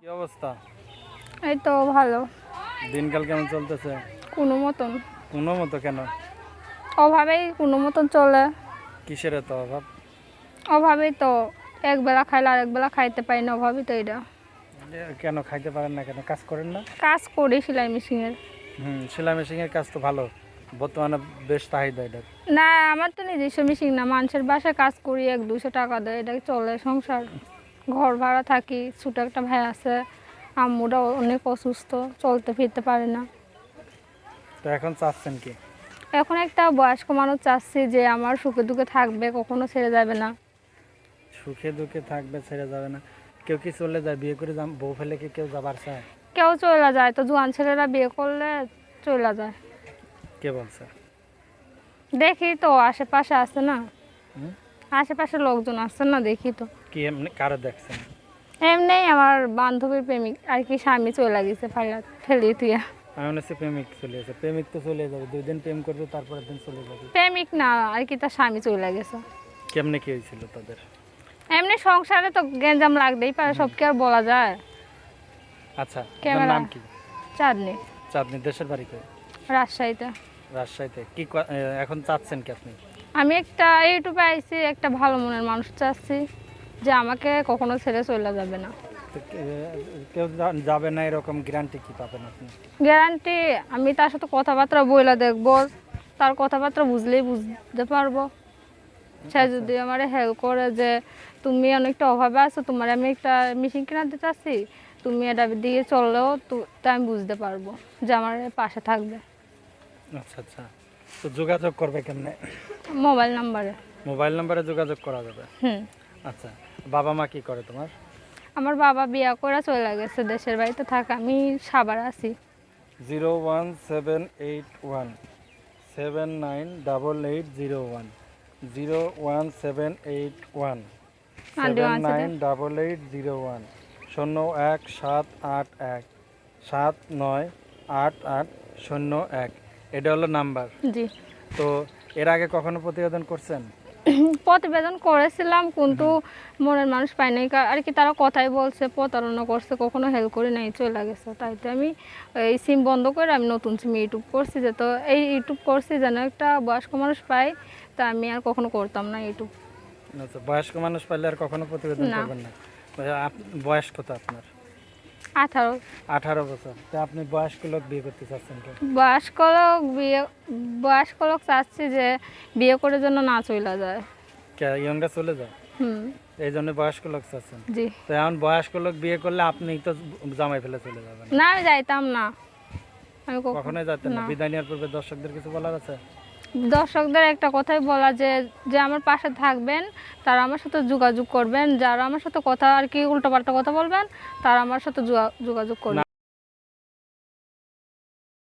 কি অবস্থা? এই তো ভালো। দিনকাল কেমন চলতেছে? কোনো মতন। কোনো মতো কেন? অভাবেই কোনো মতন চলে। কিসের এত অভাব? অভাবেই তো একবেলা খাইলে আর একবেলা খাইতে পারি না অভাবই তো এটা। কেন খাইতে পারেন না কেন? কাজ করেন না? কাজ করি সেলাই মেশিনের। হুম সেলাই মেশিনের কাজ তো ভালো। বর্তমানে বেশ চাহিদা এটার। না আমার তো নিজস্ব মেশিন না। মানুষের বাসায় কাজ করি এক দুশো টাকা দেয় এটা চলে সংসার। ঘর ভাড়া থাকি ছোটো একটা ভাই আছে আম্মুরা অনেক অসুস্থ চলতে ফিরতে পারে না। তো এখন চাচ্ছেন কি? এখন একটা বয়স্ক মানুষ চাচ্ছি যে আমার সুখে দুঃখে থাকবে কখনো ছেড়ে যাবে না। সুখে দুঃখে থাকবে ছেড়ে যাবে না। কেউ কি চলে যায় বিয়ে করে যাম- বউ ফেলে কি কেউ যাবার চায়? কেউ চলে যায় তো জোয়ান ছেলেরা বিয়ে করলে চলে যায়। কে বলছে? দেখি তো আশেপাশে আছে না? আশেপাশে লোকজন আছে না দেখি তো। কি এমনি কারও দেখছেন এমনি আমার বান্ধবীর প্রেমিক আর কি স্বামী চলে গেছে ফেলা ফেলি তুই আমি মনে হচ্ছে প্রেমিক চলে গেছে। প্রেমিক তো চলে যাবে দুই দিন প্রেম করবে তারপরের দিন চলে যাবে। প্রেমিক না আর কি তার স্বামী চলে গেছে। কেমনে কি হয়েছিল তাদের? এমনি সংসারে তো গেঞ্জাম লাগতেই পারে সব কি আর বলা যায়? আচ্ছা ক্যামেরা। নাম কি? চাঁদনি। চাঁদনি দেশের বাড়ি কই? রাজশাহীতে। রাজশাহীতে। কি ক- এখন চাচ্ছেন কি আপনি? আমি একটা ইউটিউবে আইছি একটা ভালো মনের মানুষ চাচ্ছি। যে আমাকে কখনো ছেড়ে চলে যাবে না। কেউ যাবে না এরকম গ্যারান্টি কি পাবেন আপনি? গ্যারান্টি আমি তার সাথে কথাবার্তা বইলা দেখব। তার কথাবার্তা বুঝলেই বুঝতে পারব। সে যদি আমার হেল্প করে যে তুমি অনেকটা অভাবে আছো তোমার আমি একটা মেশিন কিনা দিতে চাচ্ছি তুমি এটা দিয়ে চললেও তো- তা আমি বুঝতে পারব যে আমার পাশে থাকবে। আচ্ছা আচ্ছা। তো যোগাযোগ করবে কেমনে? মোবাইল নাম্বারে। মোবাইল নম্বরে যোগাযোগ করা যাবে? হুম। আচ্ছা বাবা মা কি করে তোমার? আমার বাবা বিয়া করে চলে গেছে দেশের বাড়িতে থাকা আমি সাবার আছি। Zero one seven eight one seven nine double eight zero one zero one seven eight one seven nine double eight zero one শূন্য এক সাত আট এক সাত নয় আট আট শূন্য এক এটা হলো নাম্বার। জি। তো এর আগে কখনো প্রতিবেদন করছেন? প্রতিবেদন করেছিলাম কিন্তু মনের মানুষ পাই নাই। আর কি তারা কথাই বলছে প্রতারণা করছে কখনো হেল্প করে নাই চলে গেছে। তাই তো আমি এই সিম বন্ধ করে আমি নতুন সিম ইউটিউব করছি যে তো এই ইউটিউব করছি যেন একটা বয়স্ক মানুষ পাই তা আমি আর কখনো করতাম না ইউটিউব। আচ্ছা বয়স্ক মানুষ পাইলে আর কখনো প্রতিবেদন না। করবেন না। বয়স কত আপনার? আঠারো। আঠারো বছর। তো আপনি বয়স্ক লোক বিয়ে করতে চাচ্ছেন কেন? বয়স্ক লোক বিয়ে বয়স্ক লোক চাচ্ছি যে বিয়ে করে যেন না চলে যায়। ইয়ংরা চলে যায়? হুম। এই জন্য বয়স্ক লোক চাচ্ছেন? জি। তো এখন বয়স্ক লোক বিয়ে করলে আপনি তো জামাই ফেলে চলে যাবেন। না আমি যাইতাম না। আমি কখনো কখনোই না। না। বিদায় নেওয়ার পূর্বে দর্শকদের কিছু বলার আছে? দর্শকদের একটা কথাই বলা যে যে আমার পাশে থাকবেন, তারা আমার সাথে যোগাযোগ করবেন, যারা আমার সাথে কথা আর কি উল্টোপাল্টা কথা বলবেন, তারা আমার সাথে যোগা- যোগাযোগ করবেন।